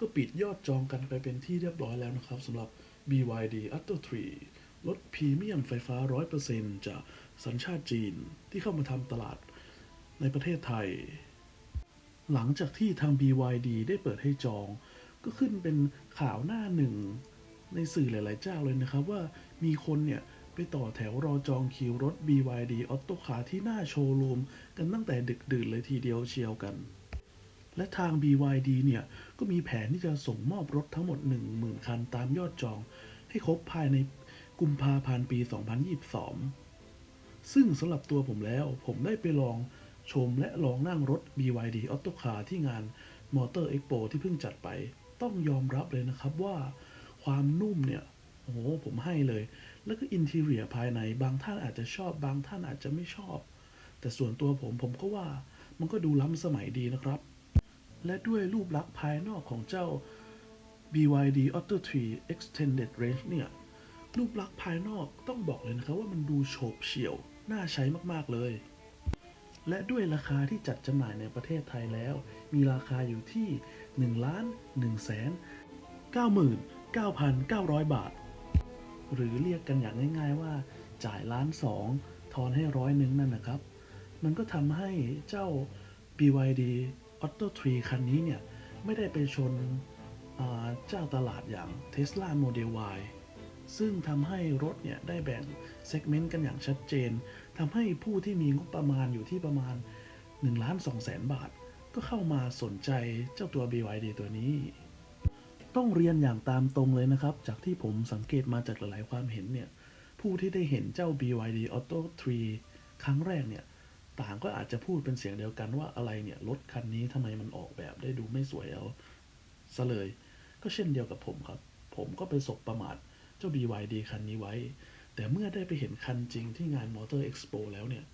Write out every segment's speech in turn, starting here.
ก็ปิดยอดจองกันไปเป็นที่เรียบร้อยแล้วนะครับสำหรับ BYD Atto 3รถพรีเมียมไฟฟ้า 100%จากสัญชาติจีนที่เข้ามาทำตลาดในประเทศไทย หลังจากที่ทาง BYD ได้เปิดให้จอง ก็ขึ้นเป็นข่าวหน้าหนึ่ง ในสื่อหลาย ๆ เจ้าเลยนะครับว่ามีคนเนี่ยไปต่อแถวรอจองคิวรถ BYD Auto Car ที่หน้าโชว์รูมกันตั้งแต่ดึกดื่นเลยทีเดียวเชียวกัน และทาง BYD เนี่ย ก็มีแผนที่จะส่งมอบรถทั้งหมด 10,000 คันตามยอดจอง ให้ครบภายในกุมภาพันธ์ปี 2022 ซึ่งสำหรับตัวผมแล้ว ผมได้ไปลองชมและลองนั่งรถ BYD Auto Car ที่งาน Motor Expo ที่เพิ่งจัดไป ต้องยอมรับเลยนะครับว่าความนุ่มเนี่ย โอ้โห ผมให้เลย แล้วก็อินทีเรียภายในบางท่านอาจจะชอบบางท่านอาจจะไม่ชอบ แต่ส่วนตัวผมผมก็ว่ามันก็ดูล้ำสมัยดีนะครับ และด้วยรูปลักษณ์ภายนอกของเจ้า BYD Auto 3 Extended Range เนี่ย รูปลักษณ์ภายนอกต้องบอกเลยนะครับว่ามันดูโฉบเฉี่ยว น่าใช้มากๆเลย และด้วยราคาที่จัดจำหน่ายในประเทศไทยแล้ว มีราคาอยู่ที่1ล้าน1แสน99,900 บาท หรือเรียกกันอย่างง่าย ๆว่าจ่ายล้านสองทอนให้ร้อยหนึ่งนั่นนะครับ มันก็ทำให้เจ้า BYD Auto 3คันนี้เนี่ย ไม่ได้ไปชนเจ้าตลาดอย่าง Tesla Model Y ซึ่งทำให้รถเนี่ย ได้แบ่งเซกเมนต์กันอย่างชัดเจนทำให้ผู้ที่มีงบประมาณอยู่ที่ประมาณ1ล้าน2แสนบาท ก็เข้ามาสนใจเจ้าตัว BYD ตัวนี้ ต้องเรียนอย่างตามตรงเลยนะครับ จากที่ผมสังเกตมาจากหลายๆความเห็นเนี่ย ผู้ที่ได้เห็นเจ้า BYD Auto 3 ครั้งแรกเนี่ย ต่างก็อาจจะพูดเป็นเสียงเดียวกันว่าอะไรเนี่ยรถคันนี้ทำไมมันออกแบบได้ดูไม่สวยเอาซะเลย ก็เช่นเดียวกับผมครับ ผมก็ไปสบประมาทเจ้า BYD คันนี้ไว้ แต่เมื่อได้ไปเห็นคันจริงที่งาน Motor Expo แล้วเนี่ย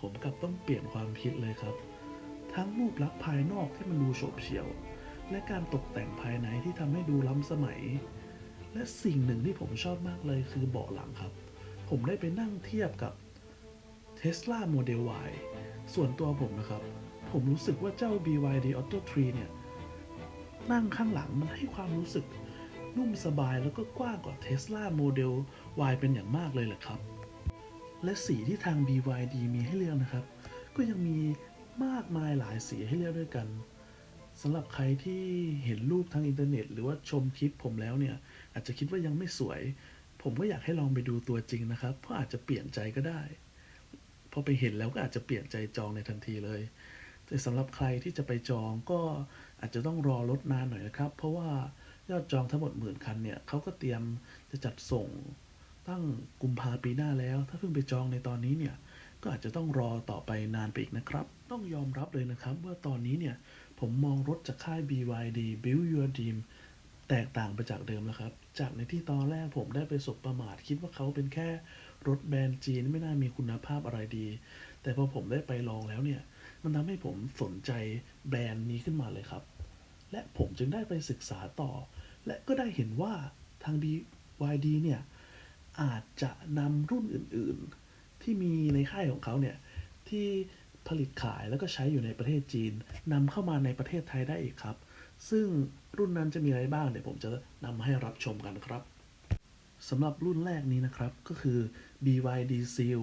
ผมกลับต้องเปลี่ยนความคิดเลยครับ ทั้งรูปลักษณ์ภายนอกที่มันดูโฉบเฉี่ยว และการตกแต่งภายในที่ทำให้ดูล้ำสมัย และสิ่งหนึ่งที่ผมชอบมากเลยคือเบาะหลังครับ ผมได้ไปนั่งเทียบกับ Tesla Model Y ส่วนตัวผมนะครับ ผมรู้สึกว่าเจ้า BYD Auto 3 เนี่ย นั่งข้างหลังมันให้ความรู้สึก นุ่มสบายแล้วก็กว้างกว่า Tesla Model Y เป็นอย่างมากเลยแหละครับ และสีที่ทาง BYD มีให้เลือกนะครับ ก็ยังมีมากมายหลายสีให้เลือกด้วยกันสำหรับใครที่เห็นรูปทางอินเทอร์เน็ต หรือว่าชมคลิปผมแล้วเนี่ย อาจจะคิดว่ายังไม่สวย ผมก็อยากให้ลองไปดูตัวจริงนะครับ เพราะอาจจะเปลี่ยนใจก็ได้ พอไปเห็นแล้วก็อาจจะเปลี่ยนใจจองในทันทีเลย แต่สำหรับใครที่จะไปจองก็อาจจะต้องรอรถนานหน่อยนะครับ เพราะว่ายอดจองทั้งหมดหมื่นคันเนี่ยเขาก็เตรียมจะจัดส่งตั้งกุมภาปีหน้าแล้ว ถ้าเพิ่งไปจองในตอนนี้เนี่ยก็อาจจะต้องรอต่อไปนานไปอีกนะครับ ต้องยอมรับเลยนะครับว่าตอนนี้เนี่ยผมมองรถจากค่าย BYD Build Your Dream แตกต่างไปจากเดิมแล้วครับ จากในที่ตอนแรกผมได้ไปสบประมาทคิดว่าเขาเป็นแค่รถแบรนด์จีนไม่น่ามีคุณภาพอะไรดี แต่พอผมได้ไปลองแล้วเนี่ย มันทำให้ผมสนใจแบรนด์นี้ขึ้นมาเลยครับ และผมจึงได้ไปศึกษาต่อ และก็ได้เห็นว่าทาง BYD เนี่ย อาจจะนำรุ่นอื่นๆ ที่มีในค่ายของเขาเนี่ย ที่ผลิตขายแล้วก็ใช้อยู่ในประเทศจีนนำเข้ามาในประเทศไทยได้อีกครับ ซึ่งรุ่นนั้นจะมีอะไรบ้างเดี๋ยวผมจะนำให้รับชมกันครับสำหรับรุ่นแรกนี้นะครับก็คือ BYD Seal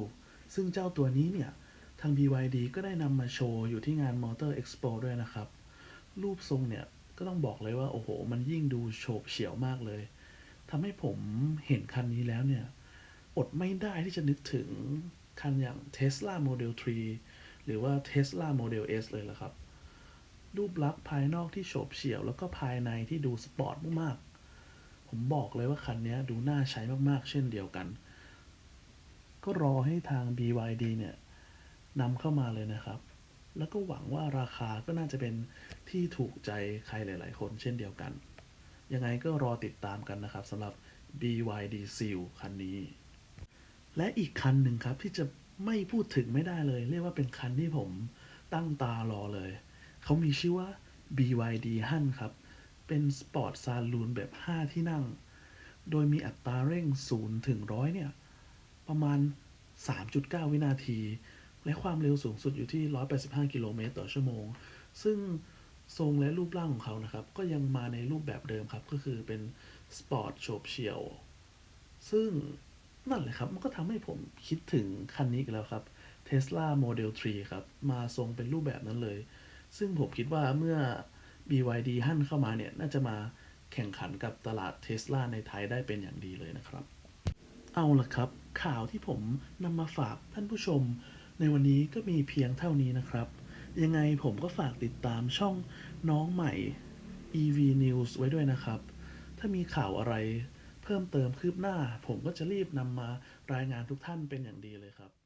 ซึ่งเจ้าตัวนี้เนี่ย ทาง BYD ก็ได้นำมาโชว์อยู่ที่งาน Motor Expo ด้วยนะครับ รูปทรงเนี่ย ก็ต้องบอกเลยว่า โอ้โห มันยิ่งดูโฉบเฉี่ยวมากเลยทำให้ผมเห็นคันนี้แล้วเนี่ย อดไม่ได้ที่จะนึกถึงคันอย่าง Tesla Model 3 หรือว่า Tesla Model S เลยละครับ รูปลักษณ์ภายนอกที่โฉบเฉี่ยว แล้วก็ภายในที่ดูสปอร์ตมากๆ ผมบอกเลยว่าคันนี้ดูน่าใช้มากๆ เช่นเดียวกัน ก็รอให้ทาง BYD เนี่ยนำเข้ามาเลยนะครับ แล้วก็หวังว่าราคาก็น่าจะเป็นที่ถูกใจใครหลาย ๆ คนเช่นเดียวกัน ยังไงก็รอติดตามกันนะครับสำหรับ BYD Seal คันนี้ และอีกคันหนึ่งครับที่จะไม่พูดถึงไม่ได้เลย เรียกว่าเป็นคันที่ผมตั้งตารอเลย เขามีชื่อว่า BYD Han ครับ เป็นสปอร์ตซาลูนแบบ 5 ที่นั่ง โดยมีอัตราเร่ง 0 ถึง 100 เนี่ย ประมาณ 3.9 วินาที และความเร็วสูงสุดอยู่ที่ 185 กิโลเมตรต่อชั่วโมง ซึ่งทรงและรูปร่างของเขานะครับ ก็ยังมาในรูปแบบเดิมครับ ก็คือเป็นสปอร์ตโฉบเฉี่ยว ซึ่งนั่นแหละครับ มันก็ทำให้ผมคิดถึงคันนี้อีกแล้วครับ Tesla Model 3 ครับ มาทรงเป็นรูปแบบนั้นเลย ซึ่งผมคิดว่าเมื่อ BYD หันเข้ามาเนี่ย น่าจะมาแข่งขันกับตลาด Tesla ในไทยได้เป็นอย่างดีเลยนะครับ เอาละครับ ข่าวที่ผมนำมาฝากท่านผู้ชม ในวันนี้ก็มีเพียงเท่านี้นะครับ ยังไงผมก็ฝากติดตามช่องน้องใหม่ EV News ไว้ด้วยนะครับ ถ้ามีข่าวอะไรเพิ่มเติมคืบหน้า ผมก็จะรีบนำมารายงานทุกท่านเป็นอย่างดีเลยครับ